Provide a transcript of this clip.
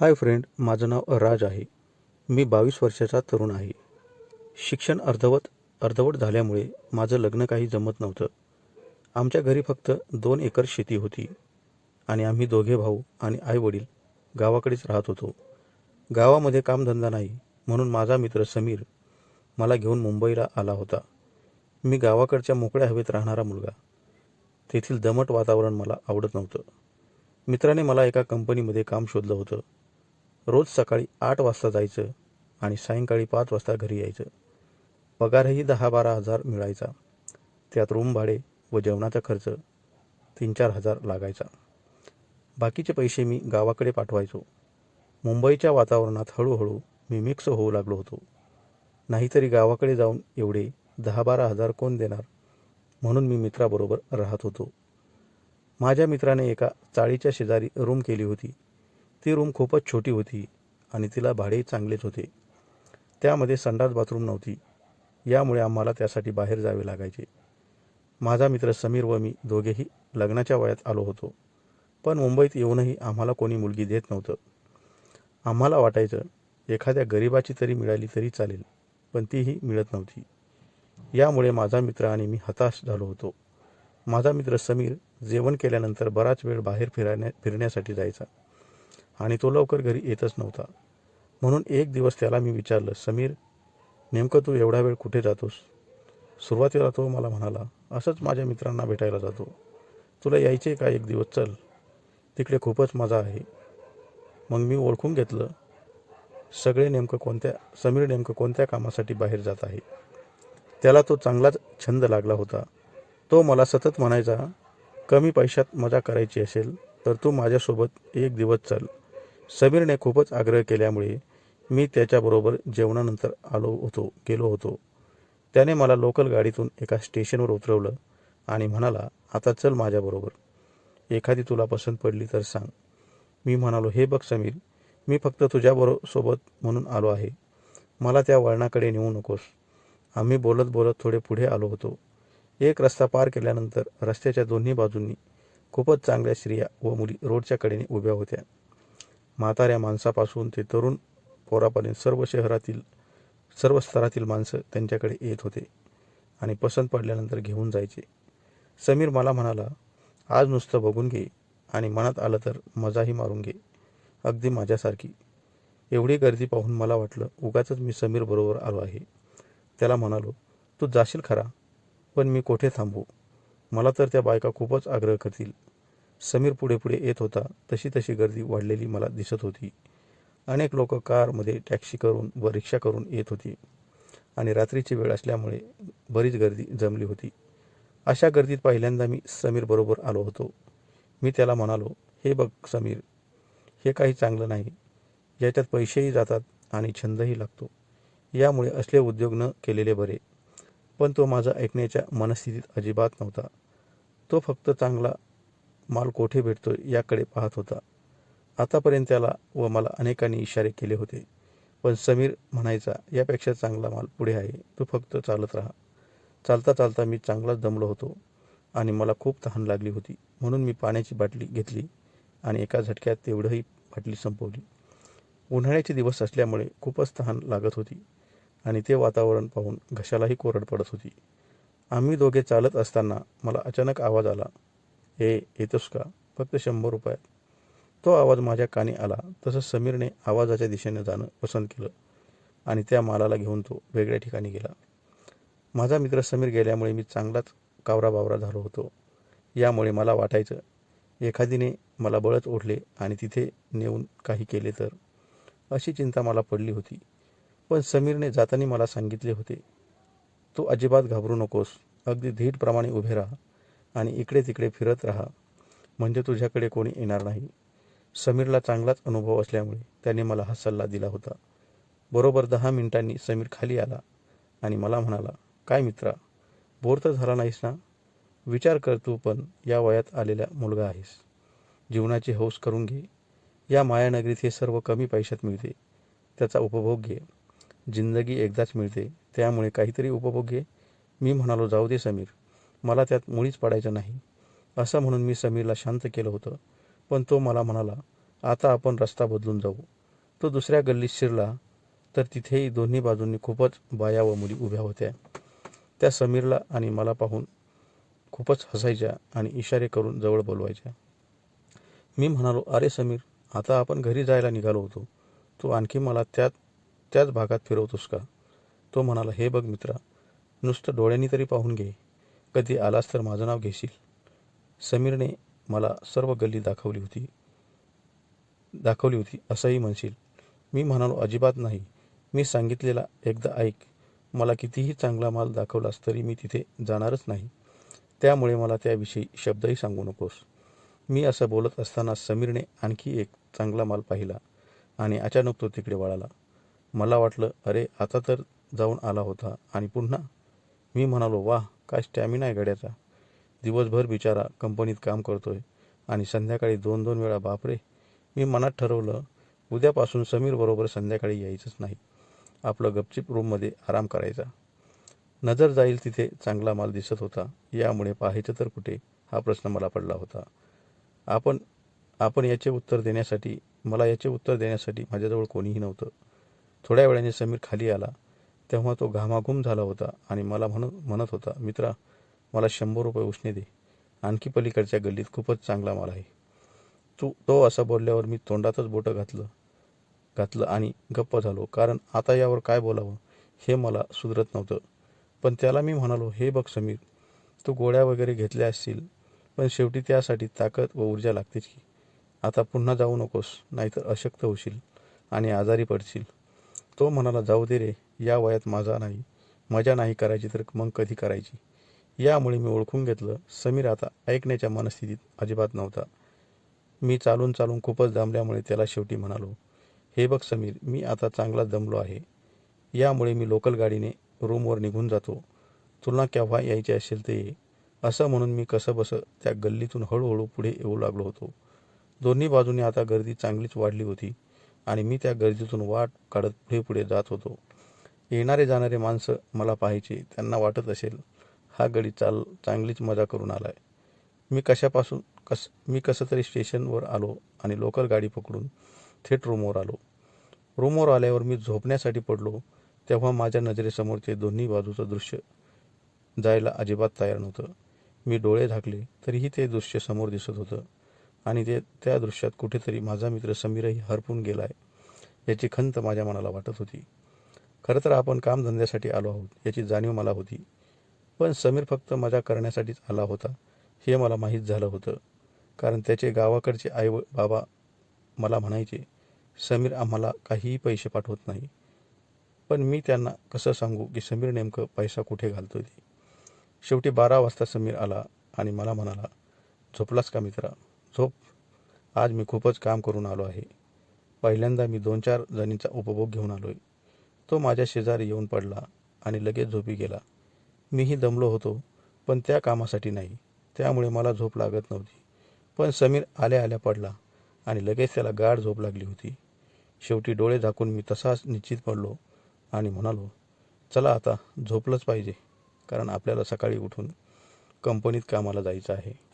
Hi friend माझं नाव राज आहे. मी बावीस वर्षाचा तरुण आहे. शिक्षण अर्धवट अर्धवट झाल्यामुळे माझं लग्न काही जमत नव्हतं. आमच्या घरी फक्त दोन एकर शेती होती आणि आम्ही दोघे भाऊ आणि आईवडील गावाकडेच राहत होतो. गावामध्ये कामधंदा नाही म्हणून माझा मित्र समीर मला घेऊन मुंबईला आला होता. मी गावाकडच्या मोकळ्या हवेत राहणारा मुलगा. तेथील दमट वातावरण मला आवडत नव्हतं. मित्राने मला एका कंपनीमध्ये काम शोधलं होतं. रोज सकाळी आठ वाजता जायचं आणि सायंकाळी पाच वाजता घरी यायचं. पगारही दहा बारा हजार मिळायचा. त्यात रूम भाडे व जेवणाचा खर्च तीन चार हजार लागायचा. बाकीचे पैसे मी गावाकडे पाठवायचो. मुंबईच्या वातावरणात हळूहळू मी मिक्स होऊ लागलो होतो. नाहीतरी गावाकडे जाऊन एवढे दहा बारा हजार कोण देणार? म्हणून मी मित्राबरोबर राहत होतो. माझ्या मित्राने एका चाळीच्या शेजारी रूम केली होती. ती रूम खूपच छोटी होती आणि तिला भाडेही चांगलेच होते. त्यामध्ये संडास बाथरूम नव्हती. यामुळे आम्हाला त्यासाठी बाहेर जावे लागायचे. माझा मित्र समीर व मी दोघेही लग्नाच्या वयात आलो होतो. पण मुंबईत येऊनही आम्हाला कोणी मुलगी देत नव्हतं. आम्हाला वाटायचं एखाद्या गरिबाची तरी मिळाली तरी चालेल पण तीही मिळत नव्हती. यामुळे माझा मित्र आणि मी हताश झालो होतो. माझा मित्र समीर जेवण केल्यानंतर बराच वेळ बाहेर फिरण्या फिरण्यासाठी जायचा. आणि तो लवकर घरी येतच नव्हता. म्हणून एक दिवस त्याला मी विचारलं समीर नेमकं तू एवढा वेळ कुठे जातोस? सुरुवातीला तो मला म्हणाला असंच माझ्या मित्रांना भेटायला जातो. तुला यायचे का एक दिवस? चल. तिकडे खूपच मजा आहे. मग मी ओळखून घेतलं सगळे नेमकं कोणत्या समीर नेमकं कोणत्या कामासाठी बाहेर जात आहे? त्याला तो चांगलाच छंद लागला होता. तो मला सतत म्हणायचा कमी पैशात मजा करायची असेल तर तू माझ्यासोबत एक दिवस चल. समीरने खूपच आग्रह केल्यामुळे मी त्याच्याबरोबर जेवणानंतर आलो होतो गेलो होतो. त्याने मला लोकल गाडीतून एका स्टेशनवर उतरवलं आणि म्हणाला आता चल माझ्याबरोबर एखादी तुला पसंत पडली तर सांग. मी म्हणालो हे बघ समीर मी फक्त तुझ्याबरोबर सोबत म्हणून आलो आहे. मला त्या वळणाकडे नेऊ नकोस. आम्ही बोलत बोलत थोडे पुढे आलो होतो. एक रस्ता पार केल्यानंतर रस्त्याच्या दोन्ही बाजूंनी खूपच चांगल्या स्त्रिया व मुली रोडच्या कडेने उभ्या होत्या. म्हाताऱ्या माणसापासून ते तरुण पोरापर्यंत सर्व शहरातील सर्व स्तरातील माणसं त्यांच्याकडे येत होते आणि पसंत पडल्यानंतर घेऊन जायचे. समीर मला म्हणाला आज नुसतं बघून घे आणि मनात आलं तर मजाही मारून घे. अगदी माझ्यासारखी. एवढी गर्दी पाहून मला वाटलं उगाच मी समीर बरोबर आलो आहे. त्याला म्हणालो तू जाशील खरा पण मी कोठे थांबू? मला तर त्या बायका खूपच आग्रह करतील. समीर पुढे पुढे येत होता. तशी तशी गर्दी वाढलेली मला दिसत होती. अनेक लोक कारमध्ये टॅक्सी करून व रिक्षा करून येत होती. आणि रात्रीची वेळ असल्यामुळे बरीच गर्दी जमली होती. अशा गर्दीत पहिल्यांदा मी समीरबरोबर आलो होतो. मी त्याला म्हणालो हे बघ समीर हे काही चांगलं नाही. याच्यात पैसेही जातात आणि छंदही लागतो. यामुळे असले उद्योग न केलेले बरे. पण तो माझा ऐकण्याच्या मनस्थितीत अजिबात नव्हता. तो फक्त चांगला माल कोठे भेटतो याकडे पाहत होता. आतापर्यंत त्याला व मला अनेकांनी इशारे केले होते. पण समीर म्हणायचा यापेक्षा चांगला माल पुढे आहे. तू फक्त चालत राहा. चालता चालता मी चांगलाच दमलो होतो आणि मला खूप तहान लागली होती. म्हणून मी पाण्याची बाटली घेतली आणि एका झटक्यात तेवढंही बाटली संपवली. उन्हाळ्याचे दिवस असल्यामुळे खूपच तहान लागत होती आणि ते वातावरण पाहून घशालाही कोरड पडत होती. आम्ही दोघे चालत असताना मला अचानक आवाज आला हे येतोस का फक्त शंभर रुपयात. तो आवाज माझ्या कानी आला तसं समीरने आवाजाच्या दिशेने जाणं पसंत केलं आणि त्या मालाला घेऊन तो वेगळ्या ठिकाणी गेला. माझा मित्र समीर गेल्यामुळे मी चांगलाच कावरा बावरा झालो होतो. यामुळे मला वाटायचं एखादीने मला बळच ओढले आणि तिथे नेऊन काही केले तर. अशी चिंता मला पडली होती. पण समीरने जाताना मला सांगितले होते तू अजिबात घाबरू नकोस. अगदी धीटप्रमाणे उभे राहा. आणि इकडे तिकडे फिरत राहा. म्हणजे तुझ्याकडे कोणी येणार नाही. समीरला चांगलाच अनुभव असल्यामुळे त्याने मला हा सल्ला दिला होता. बरोबर दहा मिनिटांनी समीर खाली आला आणि मला म्हणाला काय मित्रा बोर तर झाला नाहीस ना? विचार कर तू पण या वयात आलेला मुलगा आहेस. जीवनाची हौस करून घे. या मायानगरीत हे सर्व कमी पैशात मिळते. त्याचा उपभोग घे. जिंदगी एकदाच मिळते. त्यामुळे काहीतरी उपभोग घे. मी म्हणालो जाऊ दे समीर. मला त्यात मुळीच पडायचं नाही. असं म्हणून मी समीरला शांत केलं होतं. पण तो मला म्हणाला आता आपण रस्ता बदलून जाऊ. तो दुसऱ्या गल्लीत शिरला तर तिथेही दोन्ही बाजूंनी खूपच बाया व मुली उभ्या होत्या. त्या समीरला आणि मला पाहून खूपच हसायच्या आणि इशारे करून जवळ बोलवायच्या. मी म्हणालो अरे समीर आता आपण घरी जायला निघालो होतो. तू आणखी मला त्यात त्याच भागात फिरवतोस का? तो म्हणाला हे बघ मित्रा नुसतं डोळ्यांनी तरी पाहून घे. कधी आलास तर माझं नाव घेशील. समीरने मला सर्व गल्ली दाखवली होती. दाखवली होती असंही म्हणशील. मी म्हणालो अजिबात नाही. मी सांगितलेला एकदा ऐक. मला कितीही चांगला माल दाखवलास तरी मी तिथे जाणारच नाही. त्यामुळे मला त्याविषयी शब्दही सांगू नकोस. मी असं बोलत असताना समीरने आणखी एक चांगला माल पाहिला आणि अचानक तो तिकडे वळाला. मला वाटलं अरे आता तर जाऊन आला होता आणि पुन्हा? मी म्हणालो वाह काय स्टॅमिना आहे गड्याचा? दिवसभर बिचारा कंपनीत काम करतो आहे आणि संध्याकाळी दोन दोन वेळा बापरे! मी मनात ठरवलं उद्यापासून समीरबरोबर संध्याकाळी यायचंच नाही. आपलं गपचिप रूममध्ये आराम करायचा. नजर जाईल तिथे चांगला माल दिसत होता. यामुळे पाहायचं तर कुठे? हा प्रश्न मला पडला होता. आपण आपण याचे उत्तर देण्यासाठी मला याचे उत्तर देण्यासाठी माझ्याजवळ कोणीही नव्हतं. थोड्या वेळाने समीर खाली आला. तेव्हा तो घामाघूम झाला होता आणि मला म्हणत म्हणत होता मित्रा मला शंभर रुपये उसने दे. आणखी पलीकडच्या गल्लीत खूपच चांगला माल आहे. तू तो असं बोलल्यावर मी तोंडातच बोटं घातलं घातलं आणि गप्प झालो. कारण आता यावर काय बोलावं हे मला सुधरत नव्हतं. पण त्याला मी म्हणालो हे बघ समीर तू गोळ्या वगैरे घेतल्या असतील पण शेवटी त्यासाठी ताकद व ऊर्जा लागतेच की. आता पुन्हा जाऊ नकोस नाहीतर अशक्त होशील आणि आजारी पडशील. तो म्हणाला जाऊ दे रे या वयात माझा नाही मजा नाही करायची तर मग कधी करायची? यामुळे मी ओळखून घेतलं. समीर आता ऐकण्याच्या मनस्थितीत अजिबात नव्हता. मी चालून चालून खूपच दमल्यामुळे त्याला शेवटी म्हणालो हे बघ समीर मी आता चांगला दमलो आहे. यामुळे मी लोकल गाडीने रूमवर निघून जातो. तुला केव्हा यायचे असेल ते ये. असं म्हणून मी कसं बसं त्या गल्लीतून हळूहळू पुढे येऊ लागलो होतो. दोन्ही बाजूने आता गर्दी चांगलीच वाढली होती. आणि मी त्या गर्दीतून वाट काढत पुढे पुढे जात होतो. येणारे जाणारे माणसं मला पाहायचे त्यांना वाटत असेल हा गडी चाल चांगलीच मजा करून आला आहे मी कशापासून कस मी कसं तरी स्टेशनवर आलो आणि लोकल गाडी पकडून थेट रूमवर आलो. रूमवर आल्यावर मी झोपण्यासाठी पडलो तेव्हा माझ्या नजरेसमोर ते दोन्ही बाजूचं दृश्य जायला अजिबात तयार नव्हतं. मी डोळे झाकले तरीही ते दृश्य समोर दिसत होतं. आणि ते त्या दृश्यात कुठेतरी माझा मित्र समीरही हरपून गेलाय याची खंत माझ्या मनाला वाटत होती. खरं तर आपण कामधंद्यासाठी आलो आहोत याची जाणीव मला होती. पण समीर फक्त मजा करण्यासाठीच आला होता हे मला माहीत झालं होतं. कारण त्याचे गावाकडचे आई व बाबा मला म्हणायचे समीर आम्हाला काहीही पैसे पाठवत नाही. पण मी त्यांना कसं सांगू की समीर नेमकं पैसा कुठे घालतो ते? शेवटी बारा वाजता समीर आला आणि मला म्हणाला झोपलास का मित्रा? झोप. आज मी खूपच काम करून आलो आहे. पहिल्यांदा मी दोन चार जणींचा उपभोग घेऊन आलो आहे तो माझ्या शेजारी येऊन पडला आणि लगेच झोपी गेला. मीही दमलो होतो पण त्या कामासाठी नाही. त्यामुळे मला झोप लागत नव्हती. पण समीर आल्या आल्या पडला आणि लगेच त्याला गाढ झोप लागली होती. शेवटी डोळे झाकून मी तसाच निश्चित पडलो आणि म्हणालो चला आता झोपलंच पाहिजे कारण आपल्याला सकाळी उठून कंपनीत कामाला जायचं आहे.